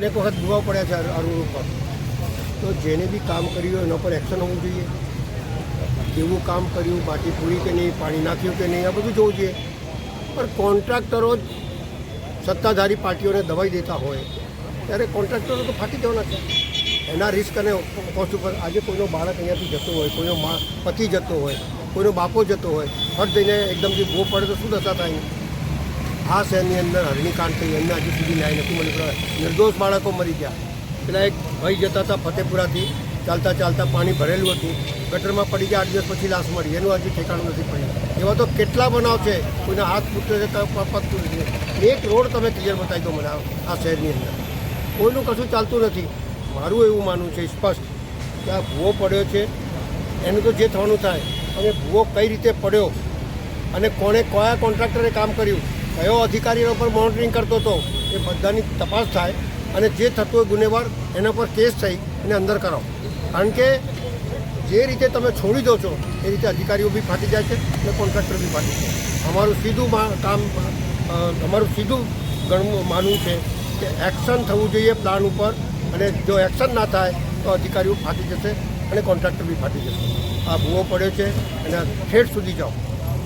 અનેક વખત ભૂવા પડ્યા છે આ રોડ ઉપર. તો જેને બી કામ કર્યું એના પર એક્શન હોવું જોઈએ. કેવું કામ કર્યું, માટી પૂરી કે નહીં, પાણી નાખ્યું કે નહીં, આ બધું જોવું જોઈએ. પણ કોન્ટ્રાક્ટરો જ સત્તાધારી પાર્ટીઓને દબાઈ દેતા હોય, ત્યારે કોન્ટ્રાક્ટરો તો ફાટી જવાના છે. એના રિસ્ક અને કોસ્ટ ઉપર આજે કોઈનો બાળક અહીંયાથી જતો હોય, કોઈનો મા, પતિ જતો હોય, કોઈનો બાપો જતો હોય ફટ જઈને એકદમથી ભૂ પડે તો શું દશા થાય? આ શહેરની અંદર હરણીકાંડ થઈ, એમને હજુ સુધી ન્યાય નથી મળી નિર્દોષ બાળકો મરી ગયા. પેલા એક ભાઈ જતા હતા ફતેપુરાથી. ચાલતા ચાલતા પાણી ભરેલું હતું. ગટરમાં પડી ગયા, આઠ દિવસ પછી લાશ મળી. એનું હજી ઠેકાણું નથી પડ્યું. એવા તો કેટલા બનાવ છે. કોઈના હાથ ફૂટે છે પગ તૂટે છે એક રોડ તમે ક્લિયર બતાવી દો મને આ શહેરની અંદર. કોઈનું કશું ચાલતું નથી. મારું એવું માનવું છે, સ્પષ્ટ, કે આ ભૂવો પડ્યો છે. એનું તો જે થવાનું થાય અને ભૂવો કઈ રીતે પડ્યો? અને કોણે કયા કોન્ટ્રાક્ટરે કામ કર્યું? કયો અધિકારીઓ પર મોનિટરિંગ કરતો હતો એ બધાની તપાસ થાય અને જે થતું હોય ગુનેવાર એના પર કેસ થઈ એને અંદર કરાવો. કારણ કે જે રીતે તમે છોડી દો છો, એ રીતે અધિકારીઓ બી ફાટી જાય છે અને કોન્ટ્રાક્ટર બી ફાટી જાય અમારું સીધું કામ અમારું સીધું ગણવું માનવું છે કે એક્શન થવું જોઈએ પ્લાન ઉપર અને જો એક્શન ના થાય તો અધિકારીઓ ફાટી જશે અને કોન્ટ્રાક્ટર બી ફાટી જશે. આ ભૂવો પડ્યો છે અને ઠેઠ સુધી જાઓ.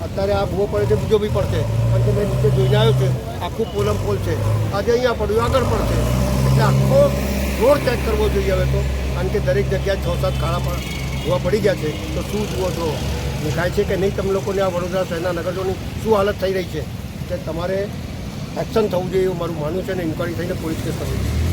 અત્યારે આ ભૂવો પડે છે, બીજો બી પડશે. પણ તમે નીચે જોઈને આવ્યો છે, આખું પોલમ પોલ છે. આજે અહીંયા પડ્યું, આગળ પડશે એટલે આખો રોડ ચેક કરવો જોઈએ હવે તો. કારણ કે દરેક જગ્યાએ છ સાત કાળા પણ ભૂવા પડી ગયા છે. તો શું જુઓ છો? દેખાય છે કે નહીં તમે લોકોને આ વડોદરા શહેરના નગરજોની શું હાલત થઈ રહી છે? કે તમારે એક્શન થવું જોઈએ એવું મારું માનવું છે અને ઇન્કવાયરી થઈને પોલીસ કેસ કરવી જોઈએ.